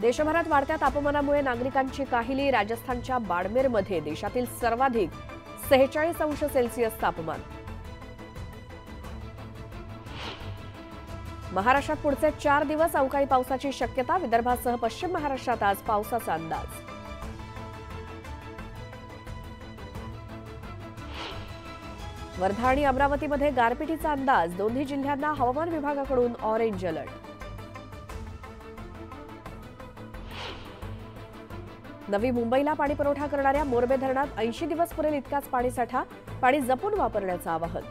देशभरात वाढत्या तापमानामुळे नागरिकांची काहिली राजस्थानच्या बाडमेरमध्ये देशातील सर्वाधिक सेहेचाळीस अंश सेल्सिअस तापमान. महाराष्ट्रात पुढचे चार दिवस अवकाळी पावसाची शक्यता विदर्भासह पश्चिम महाराष्ट्रात आज पावसाचा अंदाज. वर्धा आणि अमरावतीमध्ये गारपिटीचा अंदाज दोन्ही जिल्ह्यांना हवामान विभागाकडून ऑरेंज अलर्ट नवी मुंबईला पाणी पुरवठा करणाऱ्या मोरबे धरणात ऐंशी दिवस पुरेल इतकाच पाणीसाठा पाणी जपून वापरण्याचं आवाहन.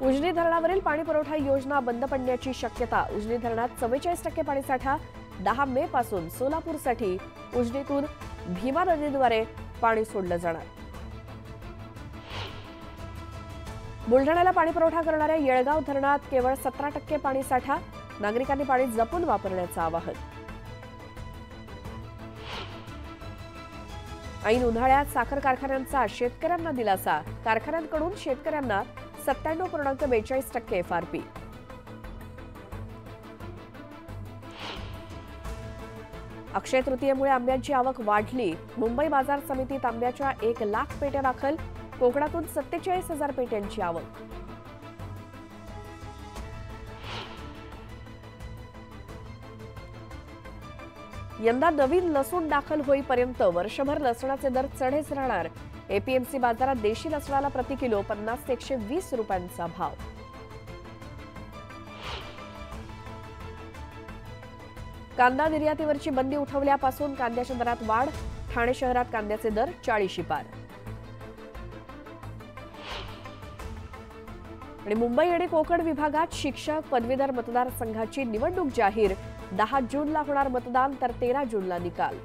उजनी धरणावरील पाणी पुरवठा योजना बंद पडण्याची शक्यता उजनी धरणात चव्वेचाळीस टक्के पाणीसाठा दहा मे पासून सोलापूरसाठी उजनीतून भीमा नदीद्वारे पाणी सोडलं जाणार. बुलढाण्याला पाणीपुरवठा करणाऱ्या येळगाव धरणात केवळ सतरा टक्के पाणीसाठा नागरिकांनी पाणी जपून वापरण्याचं आवाहन. ऐन उन्हाळ्यात साखर कारखान्यांचा शेतकऱ्यांना दिलासा. कारखान्यांकडून शेतकऱ्यांना सत्त्याण्णव पूर्णांक बेचाळीस टक्के एफआरपी अक्षय तृतीयेमुळे आंब्यांची आवक वाढली. मुंबई बाजार समितीत आंब्याच्या एक लाख पेट्या दाखल. कोकणातून सत्तेचाळीस हजार पेट्यांची आवक. यंदा नवीन लसूण दाखल होईपर्यंत वर्षभर लसणाचे दर चढेच राहणार. एपीएमसी बाजारात देशी लसणाला प्रति किलो पन्नास ते एकशे वीस रुपयांचा भाव. कांदा निर्यातीवरची बंदी उठवल्यापासून कांद्याच्या दरात वाढ ठाणे शहरात कांद्याचे दर चाळीशी पार. आणि मुंबई आणि कोकण विभागात शिक्षक पदवीधर मतदारसंघाची निवडणूक जाहीर. दहा जूनला होणार मतदान तर तेरा जूनला निकाल.